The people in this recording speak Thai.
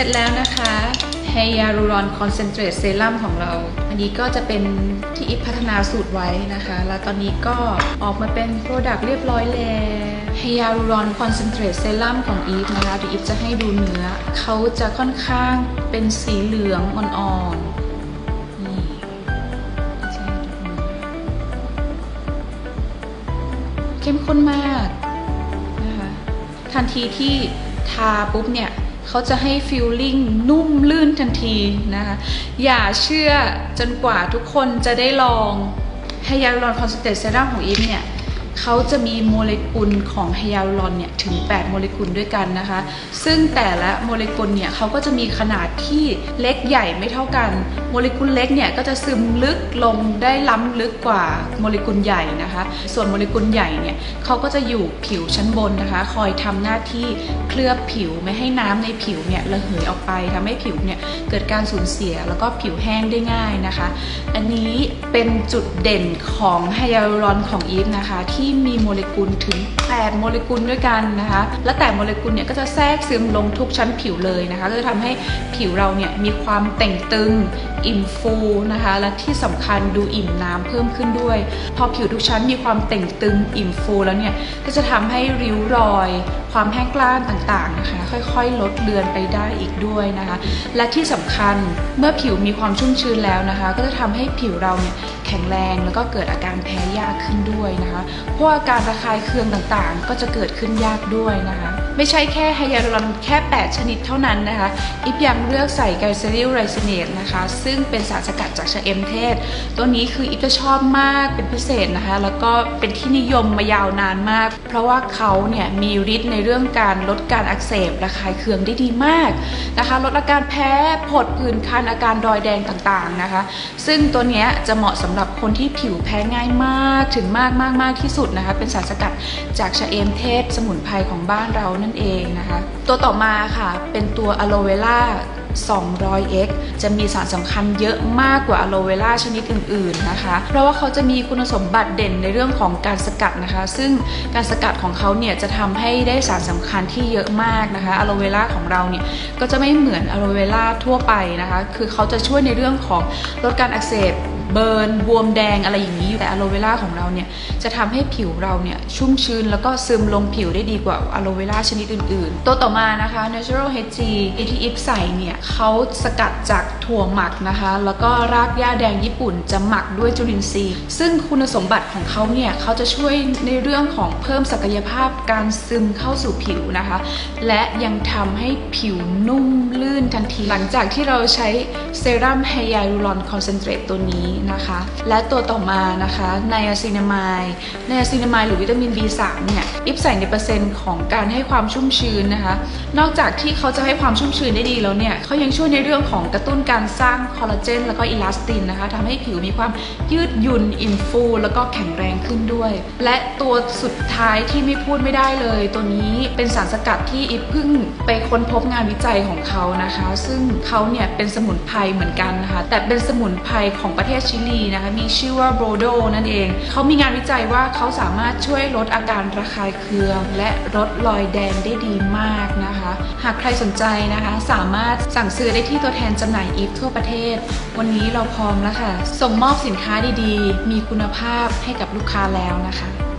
ร็จแล้วนะคะไฮยาลูรอนคอนเซนเทรตเซรั่มของเรา อันนี้ก็จะเป็นที่อิฟพัฒนาสูตรไว้นะคะ แล้วตอนนี้ก็ออกมาเป็นโปรดักต์เรียบร้อยแล้วไฮยาลูรอนคอนเซนเทรตเซรั่มของอีฟนะคะเดี๋ยวอีฟจะให้ดูเนื้อ เขาจะค่อนข้างเป็นสีเหลืองอ่อนๆ นี่เข้มข้นมากนะคะ ทันทีที่ทาปุ๊บเนี่ย เขาจะให้ฟิลลิ่งนุ่มลื่นทันทีนะคะอย่าเชื่อจนกว่าทุกคนจะได้ลองให้ยาลอนคอนเซนเทรตเซรั่มของอีฟเนี่ย เขาจะมีโมเลกุลของไฮยาลูรอนเนี่ยถึง 8 โมเลกุลด้วยกันนะคะ ซึ่งแต่ละโมเลกุลเนี่ยเขาก็จะมีขนาดที่เล็กใหญ่ไม่เท่ากัน โมเลกุลเล็กเนี่ยก็จะซึมลึกลงได้ล้ำลึกกว่าโมเลกุลใหญ่นะคะ ส่วนโมเลกุลใหญ่เนี่ยเขาก็จะอยู่ผิวชั้นบนนะคะ คอยทำหน้าที่เคลือบผิวไม่ให้น้ำในผิวเนี่ยระเหยออกไปทำให้ผิวเนี่ยเกิดการสูญเสียแล้วก็ผิวแห้งได้ง่ายนะคะ อันนี้เป็นจุดเด่นของไฮยาลูรอนของอีฟนะคะที่ที่มีโมเลกุลถึง 8 โมเลกุลด้วยกันนะคะ และแต่โมเลกุลเนี่ยก็จะแทรกซึมลงทุกชั้นผิวเลยนะคะก็จะทำให้ผิวเราเนี่ยมีความเต่งตึง อิ่มฟูนะคะ และที่สำคัญดูอิ่มน้ำเพิ่มขึ้นด้วย พอผิวทุกชั้นมีความเต่งตึงอิ่มฟูแล้วเนี่ยก็จะทำให้ริ้วรอย ความแห้งกร้านต่างๆนะคะค่อยๆ ลดเลือนไปได้อีกด้วยนะคะ และที่สำคัญเมื่อผิวมีความชุ่มชื้นแล้วนะคะ ก็จะทำให้ผิวเราเนี่ย แข็งแรง แล้วก็เกิดอาการแพ้ยากขึ้นด้วยนะคะเพราะว่าอาการระคายเคืองต่างๆ ก็จะเกิดขึ้นยากด้วยนะคะ ไม่ใช่แค่ไฮยาลูรอนแค่ 8 ชนิดเท่านั้นนะคะอิฟยังเลือกใส่ไกลเซริลไรซิเนตนะคะซึ่งเป็นสารสกัดจากชะเอมเทศ ตัวนี้คืออิฟจะชอบมากเป็นพิเศษนะคะแล้วก็เป็นที่นิยมมายาวนานมาก เพราะว่าเขาเนี่ยมีฤทธิ์ในเรื่องการลดการอักเสบระคายเคืองได้ดีมากนะคะลดอาการแพ้ผดผื่นคันอาการรอยแดงต่างๆนะคะ ซึ่งตัวนี้จะเหมาะสำหรับคนที่ผิวแพ้ง่ายมากถึงมากมากมากที่สุดนะคะเป็นสารสกัดจากชะเอมเทศสมุนไพรของบ้านเรานั่นเองนะคะ ตัวต่อมาค่ะเป็นตัวอะโลเวล่า 200x จะมีสารสำคัญเยอะมากกว่าอะโลเวล่าชนิดอื่นๆนะคะ เพราะว่าเขาจะมีคุณสมบัติเด่นในเรื่องของการสกัดนะคะ ซึ่งการสกัดของเขาเนี่ยจะทำให้ได้สารสำคัญที่เยอะมากนะคะอะโลเวล่าของเราเนี่ยก็จะไม่เหมือนอะโลเวล่าทั่วไปนะคะ คือเขาจะช่วยในเรื่องของลดการอักเสบ เบิร์นบวมแดงอะไรอย่างนี้แต่อะโลเวล่าของเราเนี่ยจะทำให้ผิวเราเนี่ยชุ่มชื้นแล้วก็ซึมลงผิวได้ดีกว่าอะโลเวล่าชนิดอื่นๆ ตัวต่อมานะคะ Natural HG ที่อิฟใส่เนี่ยเขาสกัดจากถั่วหมักนะคะ แล้วก็รากหญ้าแดงญี่ปุ่นจะหมักด้วยจุลินทรีย์ ซึ่งคุณสมบัติของเขาเนี่ยเขาจะช่วยในเรื่องของเพิ่มศักยภาพการซึมเข้าสู่ผิวนะคะ และยังทำให้ผิวนุ่มลื่นทันที หลังจากที่เราใช้เซรั่มไฮยาลูรอนคอนเซนเทรตตัวนี้นะคะ และตัวต่อมานะคะไนอาซินามายไนอาซินามายหรือวิตามิน B3 เนี่ยอิฟใส่ในเปอร์เซ็นต์ของการให้ความชุ่มชื้นนะคะ นอกจากที่เขาจะให้ความชุ่มชื้นได้ดีแล้วเนี่ยเขายังช่วยในเรื่องของกระตุ้นการสร้างคอลลาเจนแล้วก็อิลาสตินนะคะทำให้ผิวมีความยืดหยุ่นอิ่มฟูแล้วก็แข็งแรงขึ้นด้วย และตัวสุดท้ายที่ไม่พูดไม่ได้เลย ตัวนี้เป็นสารสกัดที่อิฟเพิ่งไปค้นพบงานวิจัยของเขานะคะ ซึ่งเขาเนี่ยเป็นสมุนไพรเหมือนกันนะคะแต่เป็นสมุนไพรของประเทศชิลีนะคะ มีชื่อว่าโบรโดนั่นเอง เขามีงานวิจัยว่าเขาสามารถช่วยลดอาการระคายเคือง และลดรอยแดงได้ดีมากนะคะ หากใครสนใจนะคะสามารถสั่งซื้อได้ที่ตัวแทนจำหน่ายอีฟทั่วประเทศ วันนี้เราพร้อมแล้วค่ะ ส่งมอบสินค้าดีๆ มีคุณภาพให้กับลูกค้าแล้วนะคะ